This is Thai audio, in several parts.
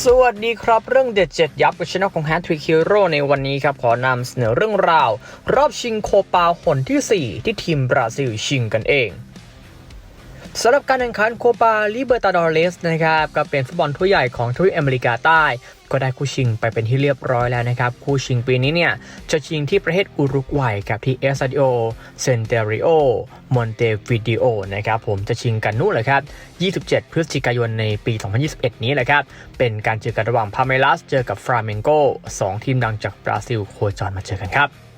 สวัสดีครับเรื่องเด็ดเจ็ดยับกับช่องของ h a t t r i c k Hero ในวันนี้ครับ ขอนำเสนอเรื่องราว รอบชิงโคปาหนที่ 4 ที่ทีมบราซิลชิงกันเอง สำหรับการแข่งขันโคปาลิเบอร์ตาดอเรสนะครับก็เป็นฟุตบอลทั่วใหญ่ของทวีปอเมริกาใต้ ก็ได้คู่ชิงไปเป็นที่เรียบร้อยแล้วนะครับ คู่ชิงปีนี้เนี่ย จะชิงที่ประเทศอุรุกวัยกับที่เอสซาดิโอเซนเตริโอมอนเตวิดิโอนะครับผมจะชิงกันนู่นเลยครับ 27 พฤศจิกายนในปี 2021 นี้แหละครับ เป็นการเจอกันระหว่างพาเมลัสเจอกับฟราเมนโกสองทีมดังจากบราซิลโคจรมาเจอกันครับ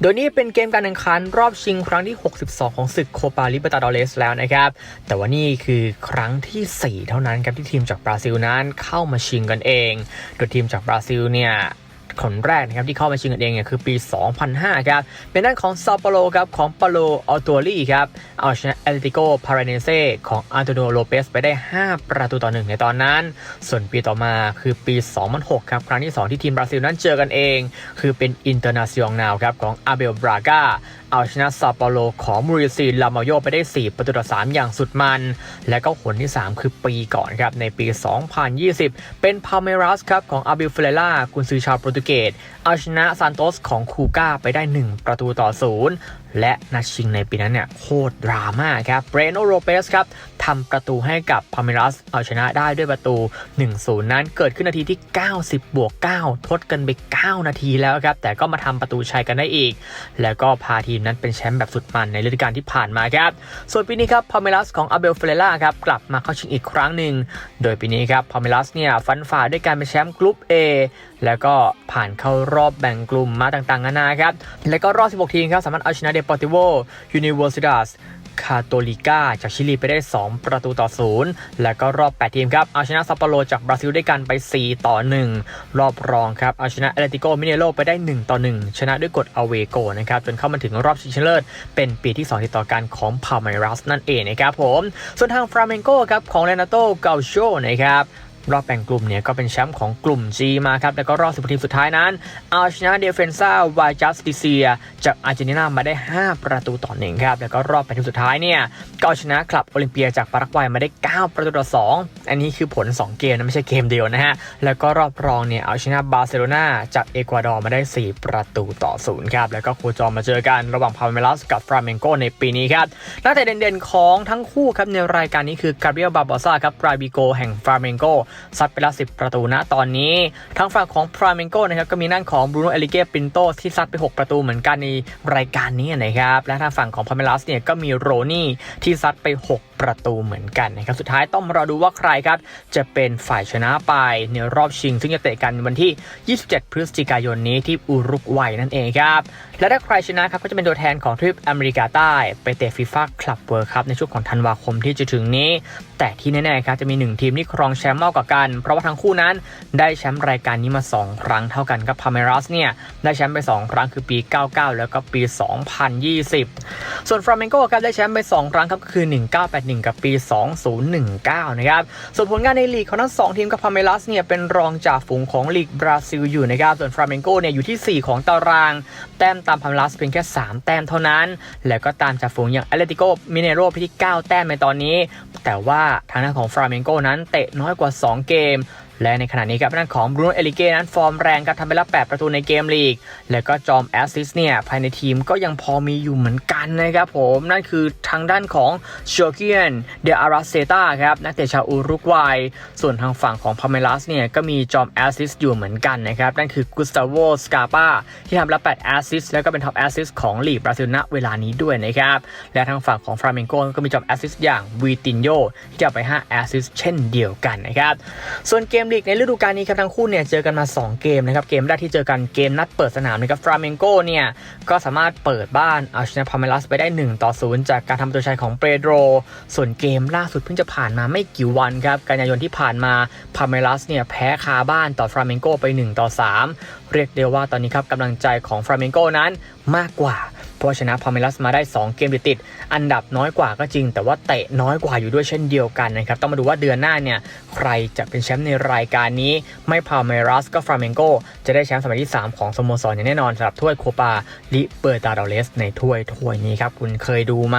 โดยนี้เป็นเกมการแข่งขันรอบชิงครั้งที่ 62 ของศึกโคปาลิเบตาดอเลสแล้วนะครับ แต่ว่านี่คือครั้งที่ 4 เท่านั้นครับที่ทีมจากบราซิลนั้นเข้ามาชิงกันเอง โดยทีมจากบราซิลเนี่ย คนแรกนะครับที่เข้ามาชิงกันเองเนี่ยคือปี 2005 ครับเป็นด้านของซาเปโลครับของปาโลอัลตัวลีครับเอาชนะเอตเลติโกพาราเนเซของอันโตโนโลเปสไปได้ 5 ประตูต่อหนึ่งในตอนนั้น ส่วนปีต่อมาคือปี 2006 ครับครั้งที่ 2 ที่ทีมบราซิลนั้นเจอกันเอง คือเป็นอินเตอร์นาซิองนาลครับของอาเบลบรากาเอาชนะซาเปโลของมูริซีลามาโยไปได้ 4 ประตูต่อ 3 อย่างสุดมัน และก็ผลที่ 3 คือปีก่อนครับในปี 2020 เป็นพาเมรัสครับของอาบิลเฟเรล่ากุนซือชาวโปรตุเกสเอาชนะซานโตสของคูก้าไปได้ 1 ประตูต่อศูนย์และนัดชิงในปีนั้นเนี่ยโคตรดราม่าครับเบรโนโรเปสครับทำประตูให้กับพาเมรัสเอาชนะได้ด้วยประตู 1-0 นั้นเกิดขึ้นนาทีที่ 90 บวก 9 ทดกันไป 9 นาทีแล้วครับ แต่ก็มาทำประตูชัยกันได้อีก แล้วก็พาทีมนั้นเป็นแชมป์แบบสุดมันในฤดูกาลที่ผ่านมาครับ ส่วนปีนี้ครับพาเมรัสของอาเบลเฟเรล่าครับกลับมาเข้าชิงอีกครั้งหนึ่ง โดยปีนี้ครับพาเมรัสเนี่ยฟันฝ่าด้วยการเป็นแชมป์กลุ่ม A แล้วก็ผ่านเข้ารอบแบ่งกลุ่มมาต่างๆนานาครับแล้วก็รอบ 16 ทีมครับสามารถเอาชนะเดปอร์ติโวยูนิเวอร์ซิดัสคาโตลิก้าจากชิลีไปได้ 2 ประตูต่อ 0 แล้วก็รอบ 8 ทีมครับ เอาชนะซัปโปโรจากบราซิลด้วยกันไป 4 ต่อ 1 รอบรองครับ เอาชนะเอเลติโกมิเนโรไปได้ 1 ต่อ 1 ชนะด้วยกฎอเวโกนะครับ จนเข้ามาถึงรอบชิงชนะเลิศ เป็นปีที่ 2 ติดต่อกันของพาเมรัสนั่นเองนะครับผม ส่วนทางฟราเมนโกครับของเรนาโตเกาโชนะครับ รอบแบ่งกลุ่มเนี่ยก็เป็นแชมป์ของกลุ่ม G มาครับ แล้วก็รอบสิบทีมสุดท้ายนั้น เอาชนะเดฟเฟนซ่าวาจัสติเซีย จากอาร์เจนตินามาได้ 5 ประตูต่อหนึ่งครับ แล้วก็รอบแปดทีมสุดท้ายเนี่ยก็เอาชนะคลับโอลิมเปียจากปารากวัยมาได้ 9 ประตูต่อ 2 อันนี้คือผล 2 เกมนะไม่ใช่เกมเดียวนะฮะ แล้วก็รอบรองเนี่ยเอาชนะบาร์เซโลนาจากเอกวาดอร์มาได้ 4 ประตูต่อศูนย์ครับ แล้วก็โคจรมาเจอกันระหว่างพาเมลัสกับฟราเมนโกในปีนี้ครับนักเตะเด่นๆของทั้งคู่ครับในรายการนี้คือกาเบรียลบาบอซ่าครับปราบิโกแห่งฟราเมนโกซัดไปแล้ว 10 ประตูนะตอนนี้ทางฝั่งของพราเมนโกนะครับก็มีนั่นของบรูโนเอลิเกปินโตที่ซัดไป 6 ประตูเหมือนกันในรายการนี้นะครับและทางฝั่งของพาเมลัสเนี่ยก็มีโรนี่ที่ซัดไป 6 ประตูเหมือนกันนะครับสุดท้ายต้องรอดูว่าใครครับ จะเป็นฝ่ายชนะไปในรอบชิง ซึ่งจะเตะกันวันที่ 27 พฤศจิกายนนี้ที่อุรุกวัยนั่นเองครับและถ้าใครชนะครับก็จะเป็นตัวแทนของทวีปอเมริกาใต้ไปเตะฟีฟ่าคลับเวิร์คัพในช่วงของธันวาคมที่จะถึงนี้ แต่ที่แน่ๆครับจะมีหนึ่งทีมที่ครองแชมป์มากกว่ากัน เพราะว่าทั้งคู่นั้นได้แชมป์รายการนี้มา 2 ครั้งเท่ากันครับพาเมรัสเนี่ยได้แชมป์ไป 2 ครั้งคือปี 99 แล้วก็ปี 2020 ส่วนฟราเมนโกครับได้แชมป์ไป 2 ครั้งครับก็คือ 1981กับปี 2019 นะครับ ส่วนผลงานในลีกของทั้ง 2 ทีมกับพาเมลัสเนี่ยเป็นรองจากฝูงของลีกบราซิลอยู่นะครับ ส่วนฟราเมนโกเนี่ยอยู่ที่ 4 ของตาราง แต้มตามพาเมลัสเพียงแค่ 3 แต้มเท่านั้น แล้วก็ตามจากฝูงอย่างเอเลติโกมิเนโรที่ 9 แต้มในตอนนี้ แต่ว่าทางด้านของฟราเมนโกนั้นเตะน้อยกว่า 2 เกม และในขณะนี้ครับด้านของบรูโนเอลิเกนั้นฟอร์มแรงครับทำไปแล้ว 8 ประตูในเกมลีก แล้วก็จอมแอสซิสต์เนี่ยภายในทีมก็ยังพอมีอยู่เหมือนกันนะครับผม นั่นคือทางด้านของโชเกียนเดอาราเซตาครับนักเตะชาวอุรุกวัย ส่วนทางฝั่งของพาเมลัสเนี่ยก็มีจอมแอสซิสต์อยู่เหมือนกันนะครับนั่นคือกุสตาโวสกาปาที่ทำแล้ว8แอสซิสต์แล้วก็เป็นท็อปแอสซิสต์ของลีกบราซิลณเวลานี้ด้วยนะครับและทางฝั่งของฟราเมนโกก็มีจอมแอสซิสต์อย่างวีตินโยที่เอาไป5แอสซิสเช่นเดียวกันนะครับส่วนเกมลีกในฤดูกาลนี้ครับทั้งคู่เนี่ยเจอกันมา 2 เกมนะครับเกมแรกที่เจอกันเกมนัดเปิดสนามนะครับฟราเมนโกเนี่ยก็สามารถเปิดบ้านเอาชนะพาเมลัสไปได้ 1 ต่อ 0 จากการทำตัวชัยของเปโดรส่วนเกมล่าสุดเพิ่งจะผ่านมาไม่กี่วันครับกันยายนที่ผ่านมาพาเมลัสเนี่ยแพ้คาบ้านต่อฟราเมนโกไป 1 ต่อ 3 เรียกได้ว่าตอนนี้ครับกำลังใจของฟราเมงโกนั้นมากกว่า เพราะชนะพาเมลัสมาได้ 2 เกมติดๆอันดับน้อยกว่าก็จริง แต่ว่าเตะน้อยกว่าอยู่ด้วยเช่นเดียวกันนะครับ ต้องมาดูว่าเดือนหน้าเนี่ย ใครจะเป็นแชมป์ในรายการนี้ ไม่พาเมลัสก็ฟราเมงโกจะได้แชมป์สมัยที่ 3 ของสโมสรอย่างแน่นอนสำหรับถ้วยโคปาลิเบอร์ตาดอเลสในถ้วยถ้วยนี้ครับคุณเคยดูไหม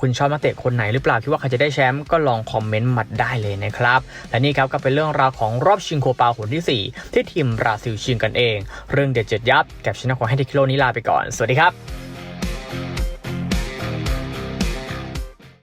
คุณชอบนักเตะคนไหนหรือเปล่าคิดว่าใครจะได้แชมป์ก็ลองคอมเมนต์มาได้เลยนะครับและนี่ครับก็เป็นเรื่องราวของรอบชิงโคปาหนที่ 4 ที่ทีมบราซิลชิงกันเอง เรื่องเด็ดเจ็ดยับกับชนะของให้ทิคิโลนี้ลาไปก่อน สวัสดีครับ